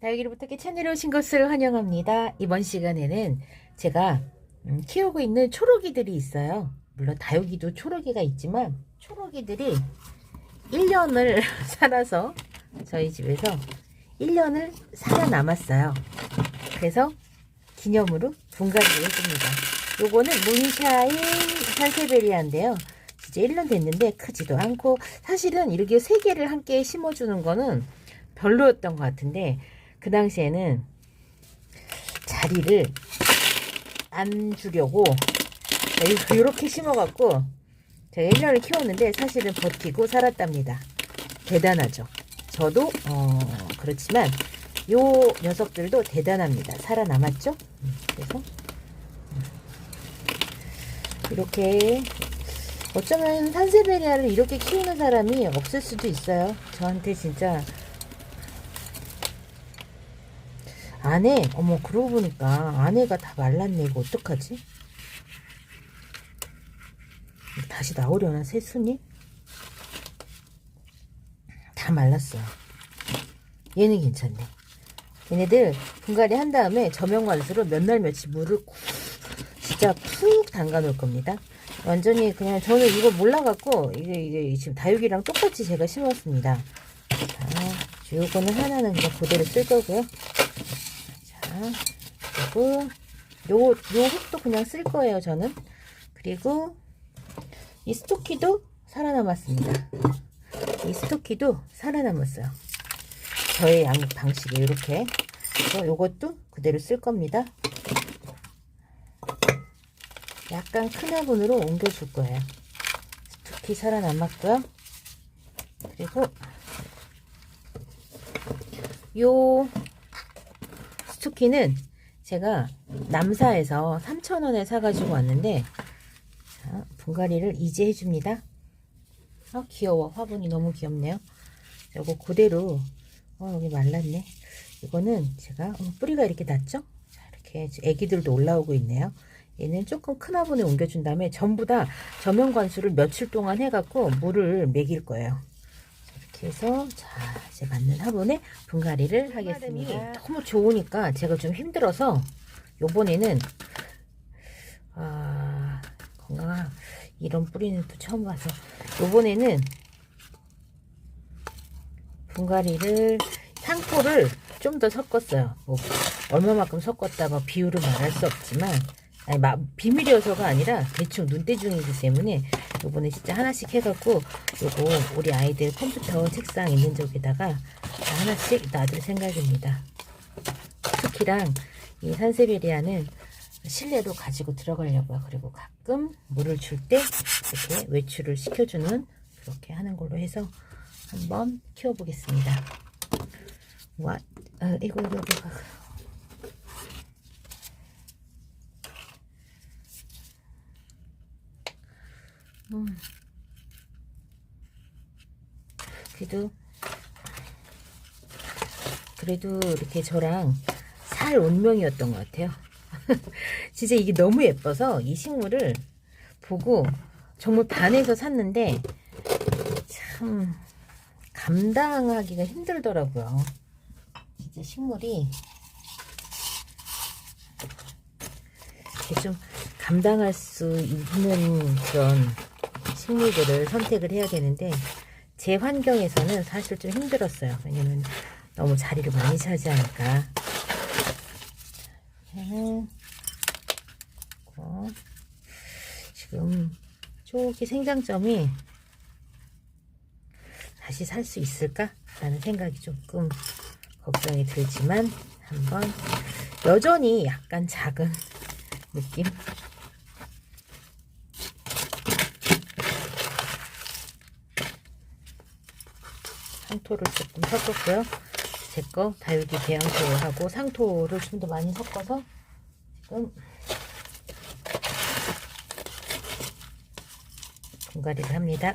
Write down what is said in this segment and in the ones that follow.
다육이를 부탁해 채널에 오신 것을 환영합니다. 이번 시간에는 제가 음, 키우고 있는 초록이들이 있어요. 물론 다육이도 초록이가 있지만 초록이들이 1년을 살아서 저희 집에서 1년을 살아남았어요. 그래서 기념으로 분갈이를 해줍니다. 요거는 문샤인 산세베리아인데요. 진짜 1년 됐는데 크지도 않고 사실은 이렇게 세 개를 함께 심어주는 거는 별로였던 것 같은데 그 당시에는 자리를 안 주려고 이렇게 심어갖고 제가 1년을 키웠는데 사실은 버티고 살았답니다. 대단하죠. 저도 어, 그렇지만 요 녀석들도 대단합니다. 살아남았죠? 음, 그래서 음. 이렇게 어쩌면 산세베리아를 이렇게 키우는 사람이 없을 수도 있어요. 저한테 진짜 아내 어머 그러고 보니까 아내가 다 말랐네 이거 어떡하지? 다시 나오려나 새순이? 다 말랐어요. 얘는 괜찮네. 얘네들 분갈이 한 다음에 저명관수로 몇 날 며칠 물을 쿡, 진짜 푹 담가 놓을 겁니다. 완전히 그냥 저는 이거 몰라갖고 이게, 이게 지금 다육이랑 똑같이 제가 심었습니다. 자, 요거는 하나는 그냥 그대로 쓸 거고요. 자, 그리고 요, 요 흙도 그냥 쓸 거예요, 저는. 그리고 이 스토키도 살아남았습니다. 이 스토키도 살아남았어요. 저의 양육 방식이 이렇게. 그래서 요것도 그대로 쓸 겁니다. 약간 큰 화분으로 옮겨줄 거예요. 스토키 살아남았고요. 그리고 요 스토키는 제가 남사에서 3,000원에 사가지고 왔는데 자, 분갈이를 이제 해줍니다. 아 귀여워 화분이 너무 귀엽네요. 요거 그대로 어 여기 말랐네. 이거는 제가 어, 뿌리가 이렇게 났죠? 자 이렇게 애기들도 올라오고 있네요. 얘는 조금 큰 화분에 옮겨준 다음에 전부 다 저면 관수를 며칠 동안 해갖고 물을 먹일 거예요. 해서 자 이제 맞는 화분에 분갈이를 하겠습니다. 너무 좋으니까 제가 좀 힘들어서 요번에는 아 건강한 이런 뿌리는 또 처음 봐서 요번에는 분갈이를 상토를 좀 더 섞었어요. 뭐 얼마만큼 섞었다 뭐 비율을 말할 수 없지만 아니 마, 비밀이어서가 아니라 대충 눈대중이기 때문에 요번에 진짜 하나씩 해갖고 요거 우리 아이들 컴퓨터 책상 있는 쪽에다가 하나씩 놔둘 생각입니다. 쿠키랑 이 산세베리아는 실내로 가지고 들어가려고요. 그리고 가끔 물을 줄 때 이렇게 외출을 시켜주는 그렇게 하는 걸로 해서 한번 키워보겠습니다. 와, 아, 이거, 이거, 이거. 음. 그래도, 그래도 이렇게 저랑 살 운명이었던 것 같아요. 진짜 이게 너무 예뻐서 이 식물을 보고 정말 반해서 샀는데 참 감당하기가 힘들더라고요. 진짜 식물이 이렇게 좀 감당할 수 있는 그런 식물들을 선택을 해야 되는데 제 환경에서는 사실 좀 힘들었어요. 왜냐면 너무 자리를 많이 차지하니까. 지금 저기 생장점이 다시 살 수 있을까? 라는 생각이 조금 걱정이 들지만 한번 여전히 약간 작은 느낌 상토를 조금 섞었고요 제 거 다육이 배양토하고 상토를 좀 더 많이 섞어서 지금 분갈이를 합니다.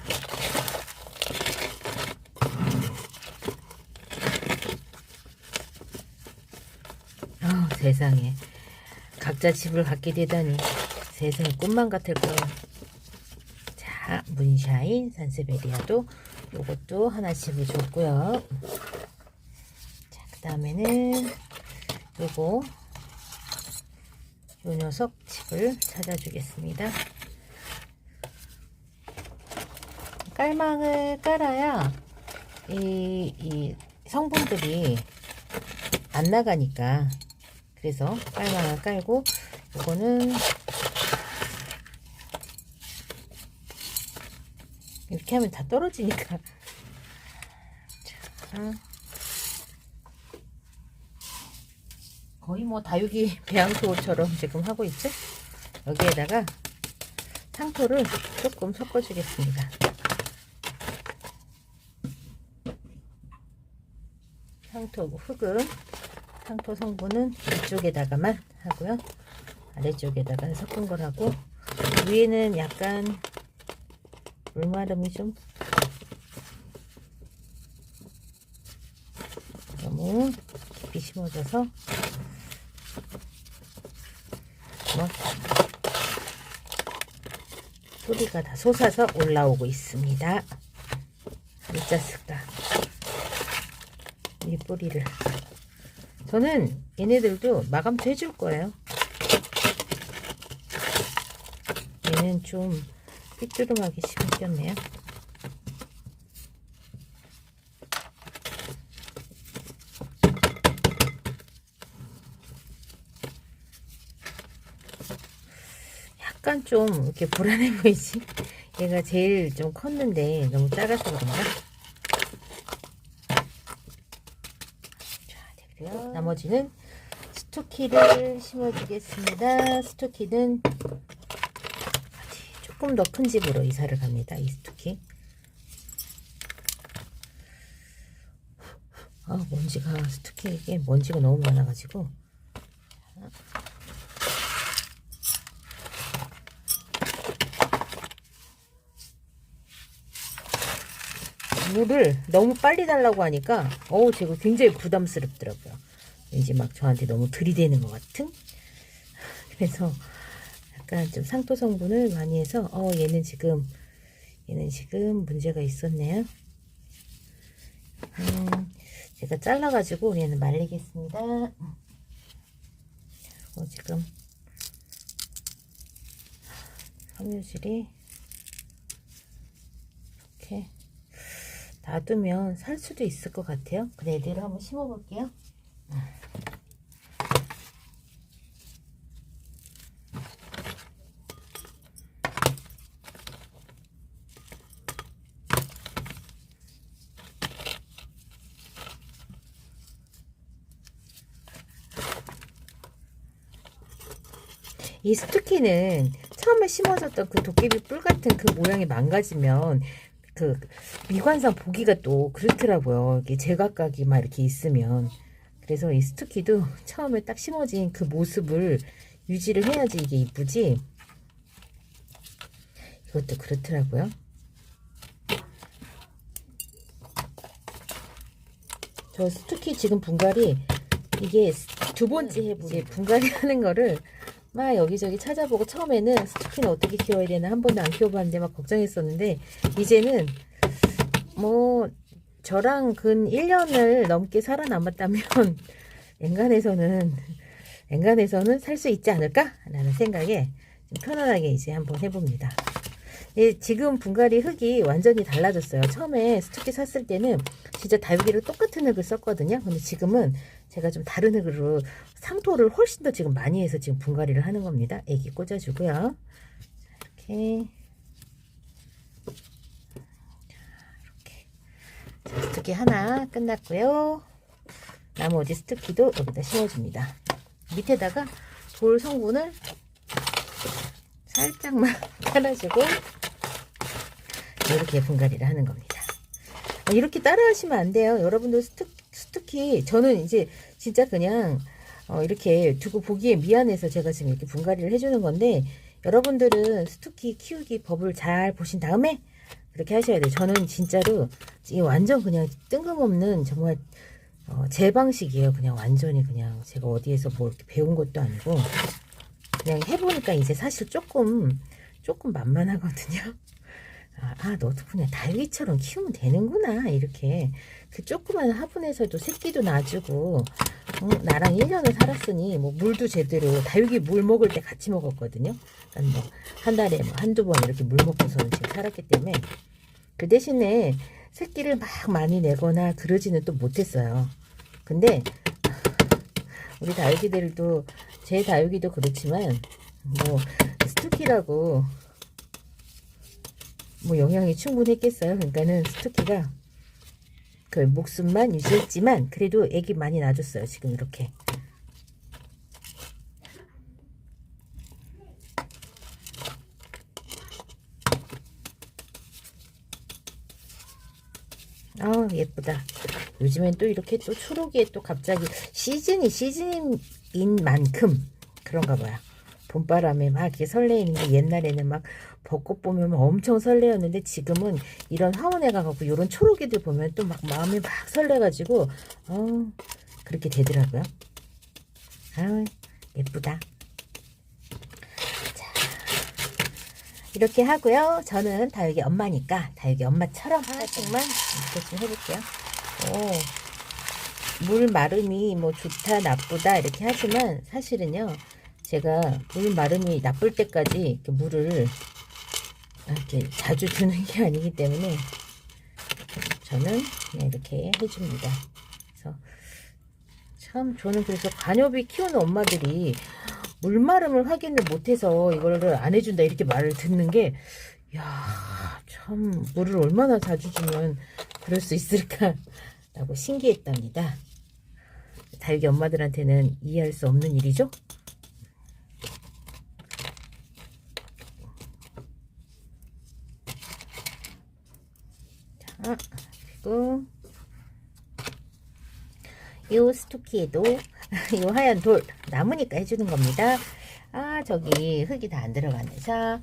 아 세상에 각자 집을 갖게 되다니 세상에 꿈만 같을 거예요. 자 문샤인 산세베리아도 요것도 하나씩을 줬고요. 자 다음에는 요거 요 녀석 칩을 찾아주겠습니다. 깔망을 깔아야 이, 이 성분들이 안 나가니까 그래서 깔망을 깔고 요거는 이렇게 하면 다 떨어지니까. 자, 거의 뭐 다육이 배양토처럼 지금 하고 있죠 여기에다가 상토를 조금 섞어 주겠습니다. 상토 흙은 상토 성분은 이쪽에다가만 하고요. 아래쪽에다가 섞은 거라고. 위에는 약간 물마름이 좀 너무 깊이 심어져서 뭐 뿌리가 다 솟아서 올라오고 있습니다. 진짜 쓰다. 이 뿌리를 저는 얘네들도 마감도 해줄 거예요. 얘는 좀 삐뚤음하게 심겼네요. 약간 좀 이렇게 불안해 보이지? 얘가 제일 좀 컸는데 너무 작아서 그런가? 자, 됐고요. 나머지는 스토키를 심어주겠습니다. 스토키는 조금 더 큰 집으로 이사를 갑니다. 이 스토키. 아, 먼지가 스토키에 먼지가 너무 많아가지고 물을 너무 빨리 달라고 하니까 어우 제가 굉장히 부담스럽더라고요. 왠지 막 저한테 너무 들이대는 것 같은. 그래서 약간 좀 상토 성분을 많이 해서 어 얘는 지금 얘는 지금 문제가 있었네요. 음, 제가 잘라 가지고 얘는 말리겠습니다. 어, 지금 섬유질이 이렇게 놔두면 살 수도 있을 것 같아요. 그래, 얘들을 한번 심어 볼게요. 이 스투키는 처음에 심어졌던 그 도깨비 뿔 같은 그 모양이 망가지면 그 미관상 보기가 또 그렇더라고요. 이게 제각각이 막 이렇게 있으면. 그래서 이 스투키도 처음에 딱 심어진 그 모습을 유지를 해야지 이게 이쁘지. 이것도 그렇더라고요. 저 스투키 지금 분갈이 이게 두 번째 해보지 분갈이 하는 거를 막 여기저기 찾아보고 처음에는 스투키는 어떻게 키워야 되나 한 번도 안 키워봤는데 막 걱정했었는데 이제는 뭐 저랑 근 1년을 넘게 살아남았다면 엔간에서는 엔간에서는 살 수 있지 않을까? 라는 생각에 좀 편안하게 이제 한번 해봅니다. 예, 지금 분갈이 흙이 완전히 달라졌어요. 처음에 스투키 샀을 때는 진짜 다육이를 똑같은 흙을 썼거든요. 근데 지금은 제가 좀 다른 흙으로 상토를 훨씬 더 지금 많이 해서 지금 분갈이를 하는 겁니다. 애기 꽂아주고요. 자, 이렇게. 자, 이렇게. 자, 스투키 하나 끝났고요. 나머지 스투키도 여기다 심어줍니다. 밑에다가 돌 성분을 살짝만 깔아주고 이렇게 분갈이를 하는 겁니다. 어, 이렇게 따라 하시면 안 돼요. 여러분들 스투, 스투키 저는 이제 진짜 그냥 어, 이렇게 두고 보기에 미안해서 제가 지금 이렇게 분갈이를 해주는 건데 여러분들은 스투키 키우기 법을 잘 보신 다음에 그렇게 하셔야 돼요. 저는 진짜로 이 완전 그냥 뜬금없는 정말 어, 제 방식이에요. 그냥 완전히 그냥 제가 어디에서 뭐 이렇게 배운 것도 아니고 그냥 해보니까 이제 사실 조금 조금 만만하거든요. 아, 아, 너도 그냥 달기처럼 키우면 되는구나. 이렇게. 그 조그만 화분에서도 새끼도 놔주고, 어, 나랑 1년을 살았으니, 뭐, 물도 제대로, 다육이 물 먹을 때 같이 먹었거든요. 난 뭐, 한 달에 뭐 한두 번 이렇게 물 먹고서는 지금 살았기 때문에, 그 대신에 새끼를 막 많이 내거나 그러지는 또 못했어요. 근데, 우리 다육이들도, 제 다육이도 그렇지만, 뭐, 스투키라고, 뭐 영향이 충분했겠어요. 그러니까는 스투키가 그 목숨만 유지했지만 그래도 애기 많이 낳아줬어요. 지금 이렇게. 아 예쁘다. 요즘엔 또 이렇게 또 초록이에 또 갑자기 시즌이 시즌인 만큼 그런가 봐요. 봄바람에 막 이렇게 설레이는 게 옛날에는 막 벚꽃 보면 막 엄청 설레었는데 지금은 이런 화원에 가갖고 이런 초록이들 보면 또 막 마음이 막 설레가지고 어 그렇게 되더라고요. 아 예쁘다. 자 이렇게 하고요. 저는 다육이 엄마니까 다육이 엄마처럼 하나씩만 이렇게 좀 해볼게요. 오. 물 마름이 뭐 좋다 나쁘다 이렇게 하지만 사실은요 제가 물 마름이 나쁠 때까지 이렇게 물을 이렇게 자주 주는 게 아니기 때문에 저는 그냥 이렇게 해줍니다. 그래서 참 저는 그래서 관엽이 키우는 엄마들이 물 마름을 확인을 못해서 이거를 안 해준다 이렇게 말을 듣는 게 야, 참 물을 얼마나 자주 주면 그럴 수 있을까라고 신기했답니다. 달기 엄마들한테는 이해할 수 없는 일이죠. 그리고 이 스토키에도 이 하얀 돌 남으니까 해주는 겁니다. 아 저기 흙이 다 안 들어가네. 자,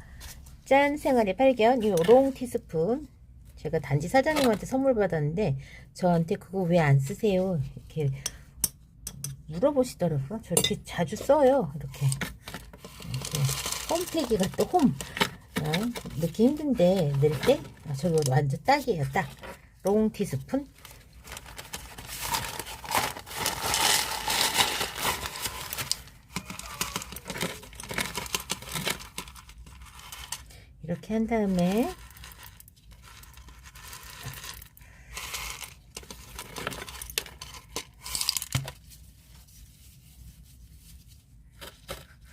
짠 생활의 발견 이롱 티스푼 제가 단지 사장님한테 선물 받았는데 저한테 그거 왜 안 쓰세요? 이렇게 물어보시더라고요. 저렇게 자주 써요. 이렇게. 이렇게 홈택이가 또 홈. 어, 넣기 힘든데 넣을 때 아, 저거 완전 딱이에요. 딱. 롱 티스푼. 이렇게 한 다음에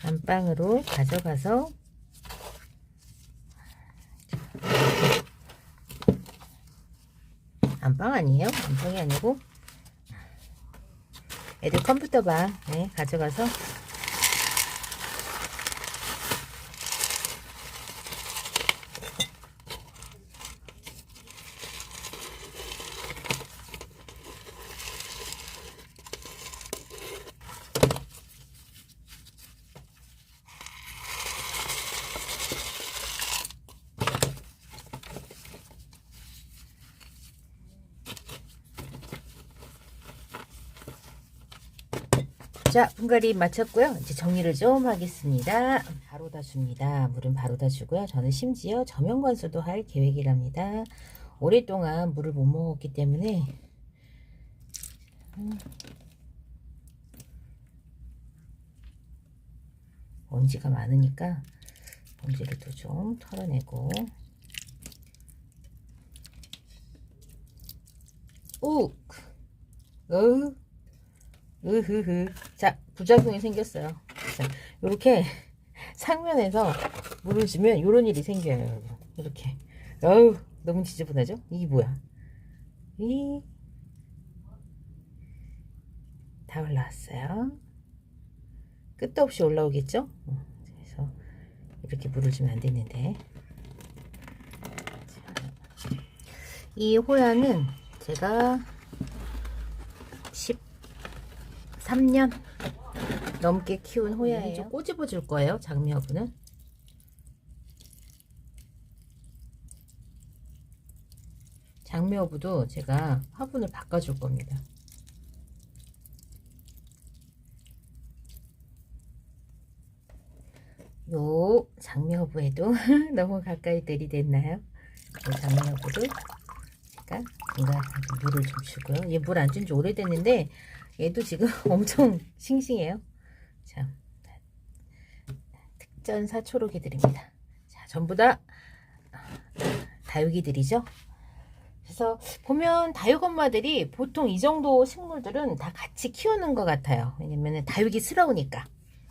안방으로 가져가서 안방 아니에요? 안방이 아니고 애들 컴퓨터 방 네, 가져가서 자, 분갈이 마쳤고요. 이제 정리를 좀 하겠습니다. 바로 다 줍니다. 물은 바로 다 주고요. 저는 심지어 저명관수도 할 계획이랍니다. 오랫동안 물을 못 먹었기 때문에 음, 먼지가 많으니까 먼지를 또 좀 털어내고 우! 어우 으흐흐. 자, 부작용이 생겼어요. 자, 요렇게 상면에서 물을 주면 요런 일이 생겨요, 여러분. 이렇게. 어우, 너무 지저분하죠? 이게 뭐야? 이, 다 올라왔어요. 끝도 없이 올라오겠죠? 어, 그래서 이렇게 물을 주면 안 되는데. 자, 이 호야는 제가 3년 넘게 키운 호야예요. 꼬집어 줄 거예요. 장미화분은. 장미화부도 제가 화분을 바꿔줄 겁니다. 요 장미화부에도 너무 가까이 들이댔나요? 장미하고를 제가 뭔가 물을 좀 주고요. 얘 물 안 준 지 오래됐는데 얘도 지금 엄청 싱싱해요. 자, 특전 사 초록이들입니다. 자, 전부 다 다육이들이죠. 그래서 보면 다육 엄마들이 보통 이 정도 식물들은 다 같이 키우는 것 같아요. 왜냐면 다육이스러우니까.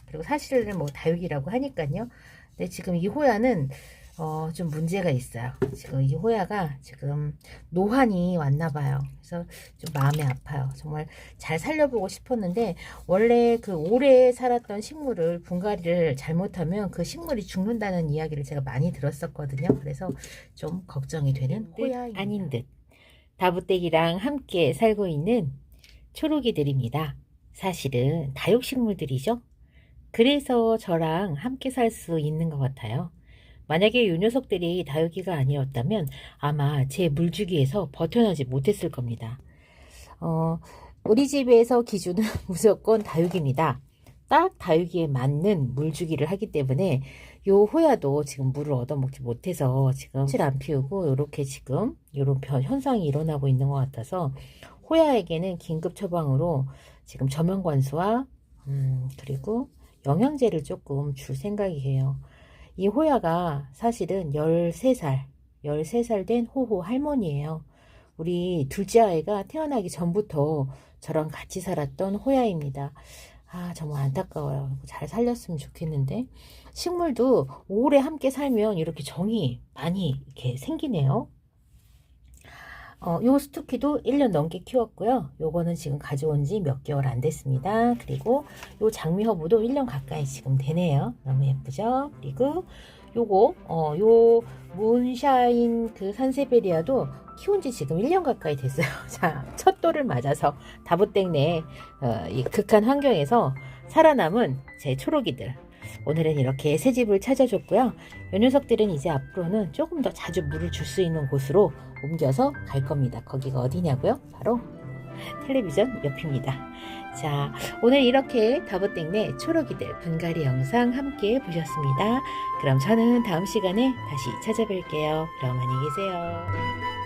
그리고 사실은 뭐 다육이라고 하니까요. 근데 지금 이 호야는 어, 좀 문제가 있어요. 지금 이 호야가 지금 노환이 왔나 봐요. 그래서 좀 마음이 아파요. 정말 잘 살려보고 싶었는데 원래 그 오래 살았던 식물을 분갈이를 잘못하면 그 식물이 죽는다는 이야기를 제가 많이 들었었거든요. 그래서 좀 걱정이 되는 호야 아닌 듯 다부떼기랑 함께 살고 있는 초록이들입니다. 사실은 다육식물들이죠. 그래서 저랑 함께 살 수 있는 것 같아요. 만약에 이 녀석들이 다육이가 아니었다면 아마 제 물주기에서 벗어나지 못했을 겁니다. 어, 우리 집에서 기준은 무조건 다육입니다. 딱 다육이에 맞는 물주기를 하기 때문에 요 호야도 지금 물을 얻어먹지 못해서 지금 실 안 피우고 이렇게 지금 이런 현상이 일어나고 있는 것 같아서 호야에게는 긴급 처방으로 지금 저면관수와 음, 그리고 영양제를 조금 줄 생각이에요. 이 호야가 사실은 13살, 13살 된 호호 할머니예요. 우리 둘째 아이가 태어나기 전부터 저랑 같이 살았던 호야입니다. 아, 정말 안타까워요. 잘 살렸으면 좋겠는데. 식물도 오래 함께 살면 이렇게 정이 많이 이렇게 생기네요. 어, 요 스투키도 1년 넘게 키웠고요. 요거는 지금 가져온 지 몇 개월 안 됐습니다. 그리고 요 장미 허브도 1년 가까이 지금 되네요. 너무 예쁘죠? 그리고 요거, 어, 요 문샤인 그 산세베리아도 키운 지 지금 1년 가까이 됐어요. 자, 첫 돌을 맞아서 다부땡네 어, 이 극한 환경에서 살아남은 제 초록이들. 오늘은 이렇게 새 집을 찾아줬고요. 요 녀석들은 이제 앞으로는 조금 더 자주 물을 줄 수 있는 곳으로 옮겨서 갈 겁니다. 거기가 어디냐고요? 바로 텔레비전 옆입니다. 자, 오늘 이렇게 다보땡네 초록이들 분갈이 영상 함께 보셨습니다. 그럼 저는 다음 시간에 다시 찾아뵐게요. 그럼 안녕히 계세요.